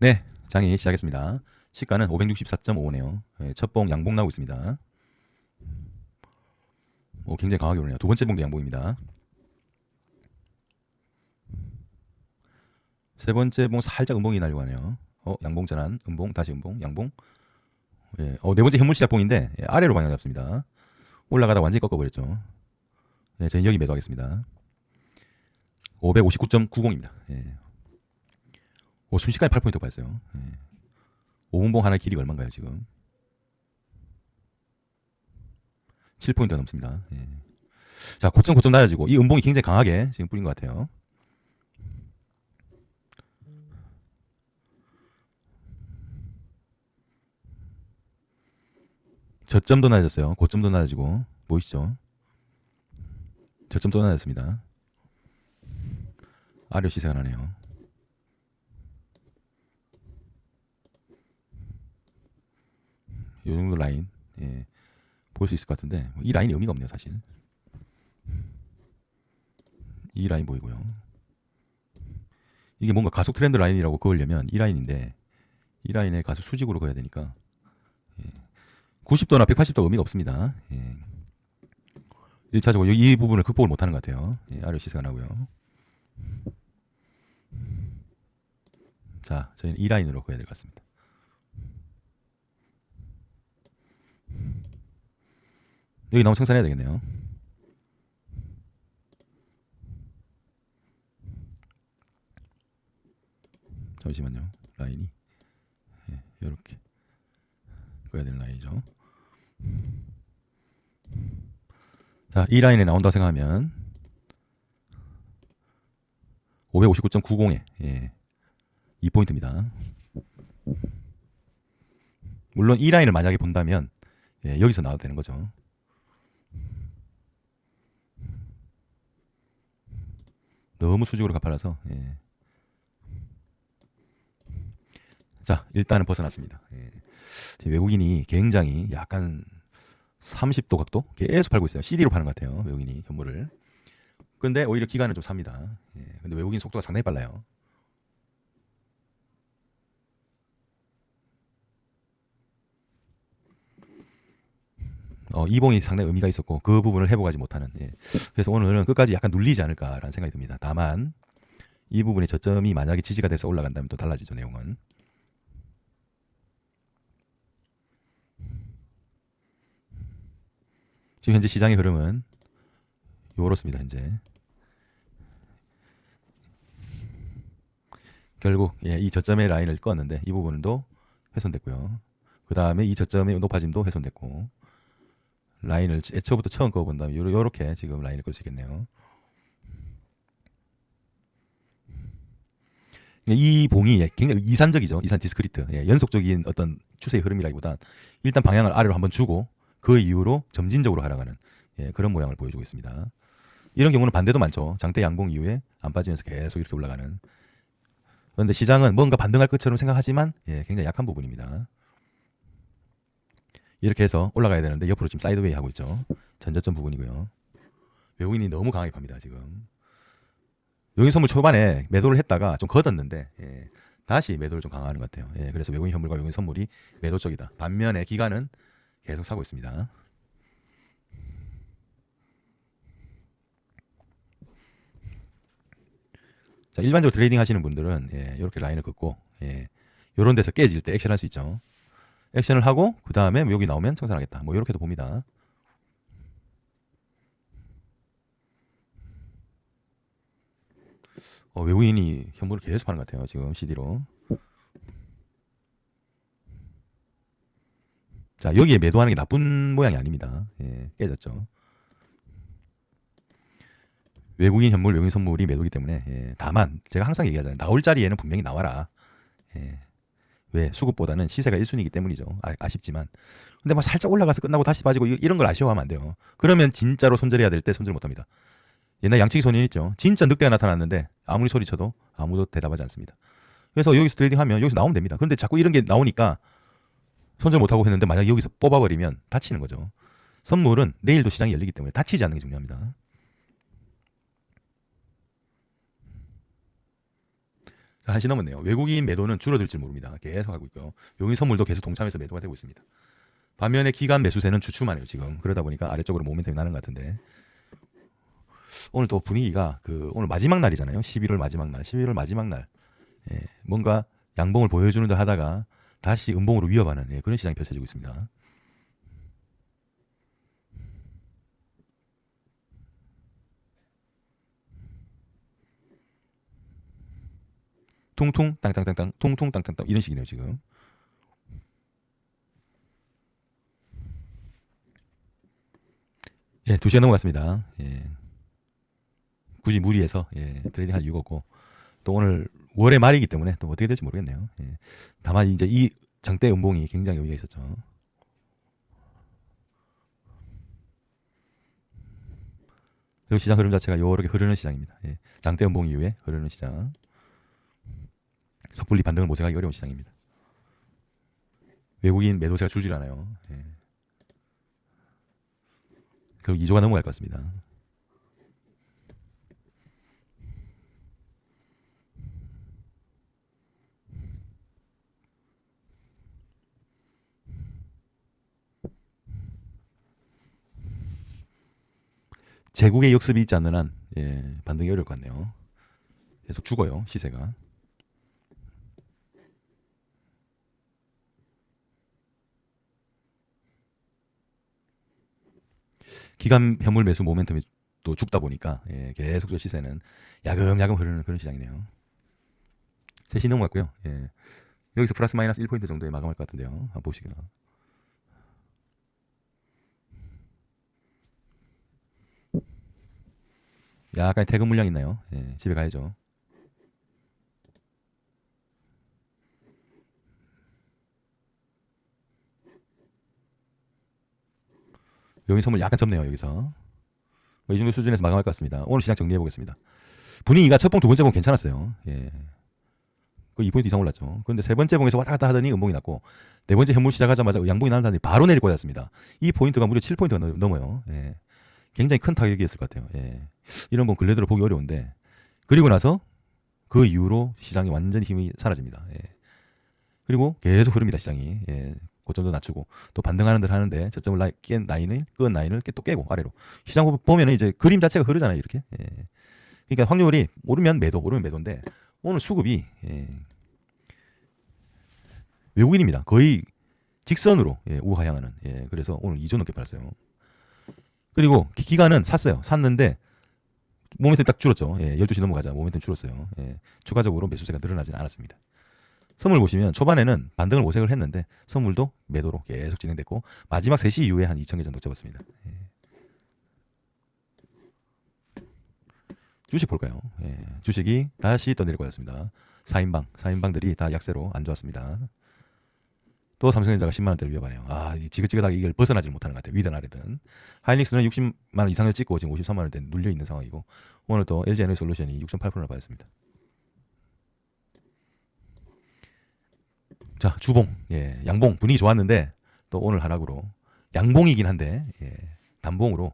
네, 장이 시작했습니다. 시가는 564.55네요. 네, 첫봉 양봉 나오고 있습니다. 오, 굉장히 강하게 오르네요. 두 번째 봉도 양봉입니다. 세 번째 봉 살짝 음봉이 나려고 하네요. 어, 양봉 전환, 음봉, 다시 음봉, 양봉. 예, 어, 네 번째 현물 시작 봉인데 예, 아래로 방향 잡습니다. 올라가다 완전히 꺾어버렸죠. 네, 저는 여기 매도하겠습니다. 559.90입니다. 예. 오, 순식간에 8포인트 봤어요. 예. 5분봉 하나 길이가 얼마인가요, 지금? 7포인트가 넘습니다. 예. 자, 고점 고점 낮아지고 이 음봉이 굉장히 강하게 지금 뿌린 것 같아요. 저점도 낮아졌어요. 고점도 낮아지고 보이시죠? 저점도 낮았습니다. 아래 시세가 나네요. 이 정도 라인 예, 볼 수 있을 것 같은데 이 라인이 의미가 없네요 사실. 이 라인 보이고요. 이게 뭔가 가속 트렌드 라인이라고 그으려면 이 라인인데 이 라인에 가서 수직으로 그어야 되니까 예, 90도나 180도 의미가 없습니다. 예. 1차적으로 이 부분을 극복을 못하는 것 같아요. 예, 시세가 나고요. 자 저희는 이 라인으로 그어야 될 것 같습니다 여기 나오면 청산해야 되겠네요. 잠시만요. 라인이 예, 이렇게 그어야 되는 라인이죠. 자, 이 라인에 나온다 생각하면 559.90에 예, 2포인트입니다. 물론 이 라인을 만약에 본다면 예, 여기서 나와도 되는 거죠. 너무 수직으로 가팔라서 예. 자 일단은 벗어났습니다. 예. 외국인이 굉장히 약간 30도 각도 계속 팔고 있어요. CD로 파는 것 같아요. 외국인이 현물을. 근데 오히려 기간은 좀 삽니다. 예. 근데 외국인 속도가 상당히 빨라요. 어, 이봉이 상당히 의미가 있었고 그 부분을 회복하지 못하는 예. 그래서 오늘은 끝까지 약간 눌리지 않을까라는 생각이 듭니다. 다만 이 부분의 저점이 만약에 지지가 돼서 올라간다면 또 달라지죠 내용은. 지금 현재 시장의 흐름은 요렇습니다. 현재 결국 예, 이 저점의 라인을 껐는데 이 부분도 훼손됐고요. 그 다음에 이 저점의 높아짐도 훼손됐고 라인을 애초부터 처음 그어본다면 요렇게 지금 라인을 끌수 있겠네요. 이 봉이 굉장히 이산적이죠. 이산 디스크리트. 예, 연속적인 어떤 추세의 흐름이라기보단 일단 방향을 아래로 한번 주고 그 이후로 점진적으로 하락하는 예, 그런 모양을 보여주고 있습니다. 이런 경우는 반대도 많죠. 장대 양봉 이후에 안 빠지면서 계속 이렇게 올라가는. 그런데 시장은 뭔가 반등할 것처럼 생각하지만 예, 굉장히 약한 부분입니다. 이렇게 해서 올라가야 되는데 옆으로 지금 사이드웨이 하고 있죠. 전저점 부분이고요. 외국인이 너무 강하게 팝니다 지금. 외국인 선물 초반에 매도를 했다가 좀 걷었는데 예, 다시 매도를 좀 강화하는 것 같아요. 예, 그래서 외국인 현물과 외국인 선물이 매도 쪽이다. 반면에 기간은 계속 사고 있습니다. 자, 일반적으로 트레이딩 하시는 분들은 예, 이렇게 라인을 긋고 예, 이런 데서 깨질 때 액션할 수 있죠. 액션을 하고 그 다음에 여기 나오면 청산하겠다. 뭐 이렇게도 봅니다. 어, 외국인이 현물을 계속 파는 것 같아요. 지금 CD로. 자 여기에 매도하는 게 나쁜 모양이 아닙니다. 예, 깨졌죠. 외국인 현물, 외국인 선물이 매도기 때문에 예, 다만 제가 항상 얘기하잖아요. 나올 자리에는 분명히 나와라. 예, 왜 수급보다는 시세가 1순위이기 때문이죠. 아, 쉽지만 근데 뭐 살짝 올라가서 끝나고 다시 빠지고 이런 걸 아쉬워하면 안 돼요. 그러면 진짜로 손절해야 될 때 손절 못 합니다. 옛날 양치기 소년 있죠. 진짜 늑대가 나타났는데 아무리 소리쳐도 아무도 대답하지 않습니다. 그래서 여기서 트레이딩 하면 여기서 나오면 됩니다. 그런데 자꾸 이런 게 나오니까 손절 못 하고 했는데 만약 여기서 뽑아버리면 다치는 거죠. 선물은 내일도 시장이 열리기 때문에 다치지 않는 게 중요합니다. 한시 넘었네요. 외국인 매도는 줄어들지 모릅니다. 계속 하고 있고요. 용인 선물도 계속 동참해서 매도가 되고 있습니다. 반면에 기간 매수세는 주춤하네요 지금. 그러다 보니까 아래쪽으로 모멘텀이 나는 것 같은데 오늘 또 분위기가 그 오늘 마지막 날이잖아요. 11월 마지막 날, 11월 마지막 날 예, 뭔가 양봉을 보여주는 듯 하다가 다시 음봉으로 위협하는 예, 그런 시장이 펼쳐지고 있습니다. 퉁퉁 땅땅땅땅 퉁퉁 땅땅땅 이런 식이네요 지금. 예, 2시간 넘어갔습니다. 예. 굳이 무리해서 예, 트레이딩 할 이유가 없고 또 오늘 월의 말이기 때문에 또 어떻게 될지 모르겠네요. 예. 다만 이제 이 장대 음봉이 굉장히 의미가 있었죠. 그리고 시장 흐름 자체가 이렇게 흐르는 시장입니다. 예. 장대 음봉 이후에 흐르는 시장. 섣불리 반등을 모색하기 어려운 시장입니다. 외국인 매도세가 줄질 않아요. 예. 그럼 2조가 넘어갈 것 같습니다. 제국의 역습이 있지 않는 한 예, 반등이 어려울 것 같네요. 계속 죽어요 시세가. 기간 현물 매수 모멘텀이 또 죽다 보니까 예, 계속 저 시세는 야금야금 흐르는 그런 시장이네요. 3시 넘어갔고요. 예. 여기서 플러스 마이너스 1포인트 정도에 마감할 것 같은데요. 한번 보시기나. 약간 퇴근 물량 있나요? 예, 집에 가야죠. 여기 선물 약간 접네요 여기서 뭐이 정도 수준에서 마감할 것 같습니다 오늘 시장 정리해 보겠습니다 분위기가 첫 봉 두 번째 봉 괜찮았어요 예. 그 2포인트 이상 올랐죠 그런데 세 번째 봉에서 왔다 갔다 하더니 음봉이 났고 네 번째 현물 시작하자마자 양봉이 나다니 바로 내릴 꽂았습니다 이 포인트가 무려 7포인트가 넘어요 예. 굉장히 큰 타격이었을 것 같아요 예. 이런 건 근래대로 보기 어려운데 그리고 나서 그 이후로 시장이 완전히 힘이 사라집니다 예. 그리고 계속 흐릅니다 시장이 예. 고점도 낮추고 또 반등하는 듯 하는데 저점을 라, 깬 라인을 끈 라인을 또 깨고 아래로. 시장 보면은 이제 그림 자체가 흐르잖아요 이렇게. 예. 그러니까 확률이 오르면 매도 오르면 매도인데 오늘 수급이 예. 외국인입니다. 거의 직선으로 예, 우하향하는 예, 그래서 오늘 2조 넘게 팔았어요. 그리고 기- 기간은 샀어요. 샀는데 모멘텀 딱 줄었죠. 예, 12시 넘어가자. 모멘텀 줄었어요. 예, 추가적으로 매수세가 늘어나지는 않았습니다 선물 보시면 초반에는 반등을 모색을 했는데 선물도 매도로 계속 진행됐고 마지막 3시 이후에 한 2천 개 정도 접었습니다. 예. 주식 볼까요? 예. 주식이 다시 떠내릴 거였습니다. 4인방, 4인방들이 다 약세로 안 좋았습니다. 또 삼성전자가 10만 원대를 위협하네요. 아, 이 지긋지긋하게 이걸 벗어나지 못하는 것 같아요. 위든 아래든. 하이닉스는 60만 원 이상을 찍고 지금 53만 원대 눌려 있는 상황이고 오늘 또 LG 에너지 솔루션이 6.8%를 받았습니다. 자, 주봉. 예, 양봉 분위기 좋았는데 또 오늘 하락으로 양봉이긴 한데 예, 단봉으로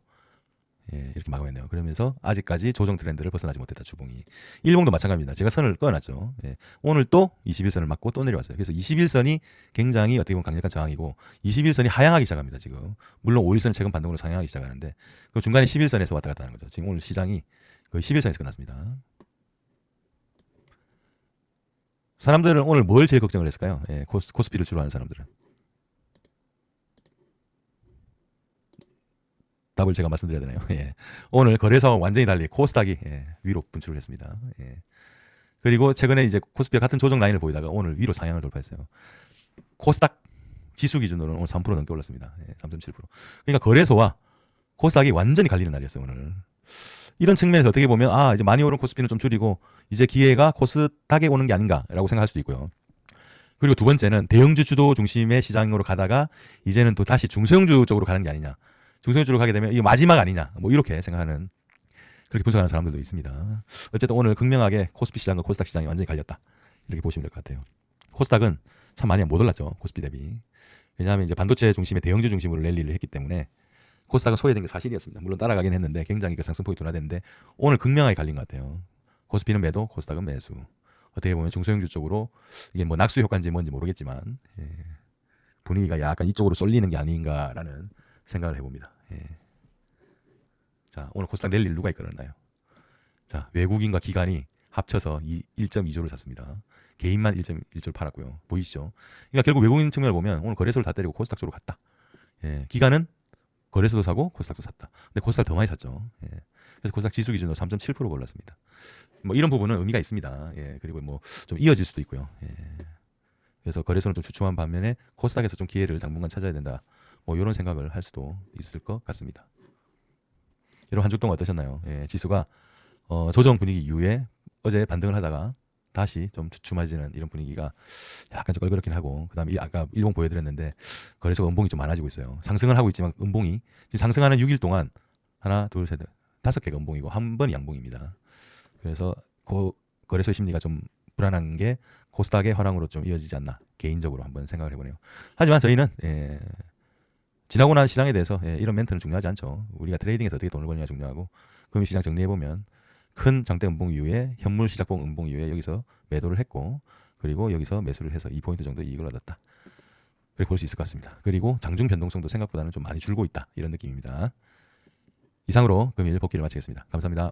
예, 이렇게 마감했네요. 그러면서 아직까지 조정 트렌드를 벗어나지 못했다 주봉이. 일봉도 마찬가지입니다. 제가 선을 꺼놨죠. 예, 오늘 또 21선을 맞고 또 내려왔어요. 그래서 21선이 굉장히 어떻게 보면 강력한 저항이고 21선이 하향하기 시작합니다. 지금 물론 5일선 최근 반등으로 상향하기 시작하는데 그 중간에 11선에서 왔다 갔다 하는 거죠. 지금 오늘 시장이 거의 11선에서 끝났습니다. 사람들은 오늘 뭘 제일 걱정을 했을까요? 예, 코스, 코스피를 주로 하는 사람들은. 답을 제가 말씀드려야 되나요? 예. 오늘 거래소와 완전히 달리 코스닥이 예, 위로 분출을 했습니다. 예. 그리고 최근에 이제 코스피와 같은 조정 라인을 보이다가 오늘 위로 상향을 돌파했어요. 코스닥 지수 기준으로는 오늘 3% 넘게 올랐습니다. 예, 3.7%. 그러니까 거래소와 코스닥이 완전히 갈리는 날이었어요, 오늘. 이런 측면에서 어떻게 보면 아, 이제 많이 오른 코스피는 좀 줄이고 이제 기회가 코스닥에 오는 게 아닌가라고 생각할 수도 있고요. 그리고 두 번째는 대형주 주도 중심의 시장으로 가다가 이제는 또 다시 중소형주 쪽으로 가는 게 아니냐. 중소형주 쪽으로 가게 되면 이게 마지막 아니냐. 뭐 이렇게 생각하는 그렇게 분석하는 사람들도 있습니다. 어쨌든 오늘 극명하게 코스피 시장과 코스닥 시장이 완전히 갈렸다. 이렇게 보시면 될 것 같아요. 코스닥은 참 많이 못 올랐죠. 코스피 대비. 왜냐하면 이제 반도체 중심의 대형주 중심으로 랠리를 했기 때문에 코스닥은 소외된 게 사실이었습니다. 물론 따라가긴 했는데 굉장히 그 상승폭이 둔화됐는데 오늘 극명하게 갈린 것 같아요. 코스피는 매도, 코스닥은 매수. 어떻게 보면 중소형주 쪽으로 이게 뭐 낙수 효과인지 뭔지 모르겠지만 예, 분위기가 약간 이쪽으로 쏠리는 게 아닌가라는 생각을 해봅니다. 예. 자 오늘 코스닥 내일 누가 이끌었나요? 자 외국인과 기관이 합쳐서 1.2조를 샀습니다. 개인만 1.1조를 팔았고요. 보이시죠? 그러니까 결국 외국인 측면을 보면 오늘 거래소를 다 때리고 코스닥 쪽으로 갔다. 예, 기관은 거래소도 사고 코스닥도 샀다. 근데 코스닥 더 많이 샀죠. 예. 그래서 코스닥 지수 기준으로 3.7% 올랐습니다. 뭐 이런 부분은 의미가 있습니다. 예, 그리고 뭐 좀 이어질 수도 있고요. 예. 그래서 거래소는 좀 주춤한 반면에 코스닥에서 좀 기회를 당분간 찾아야 된다. 뭐 이런 생각을 할 수도 있을 것 같습니다. 여러분 한 주 동안 어떠셨나요? 예, 지수가 어, 조정 분위기 이후에 어제 반등을 하다가 다시 좀 주춤해지는 이런 분위기가 약간 좀 껄끄럽긴 하고 그다음에 이- 아까 일봉 보여드렸는데 거래소 음봉이 좀 많아지고 있어요. 상승을 하고 있지만 음봉이 지금 상승하는 6일 동안 하나 둘셋 다섯 개가 음봉이고 한 번이 양봉입니다. 그래서 그 거래소 심리가 좀 불안한 게 코스닥의 화랑으로 좀 이어지지 않나 개인적으로 한번 생각을 해보네요. 하지만 저희는 예, 지나고 난 시장에 대해서 예, 이런 멘트는 중요하지 않죠. 우리가 트레이딩에서 어떻게 돈을 버느냐 중요하고 금융 시장 정리해 보면 큰 장대 음봉 이후에 현물 시작봉 음봉 이후에 여기서 매도를 했고 그리고 여기서 매수를 해서 2포인트 정도 이익을 얻었다. 그렇게 볼 수 있을 것 같습니다. 그리고 장중 변동성도 생각보다는 좀 많이 줄고 있다. 이런 느낌입니다. 이상으로 금일 복귀를 마치겠습니다. 감사합니다.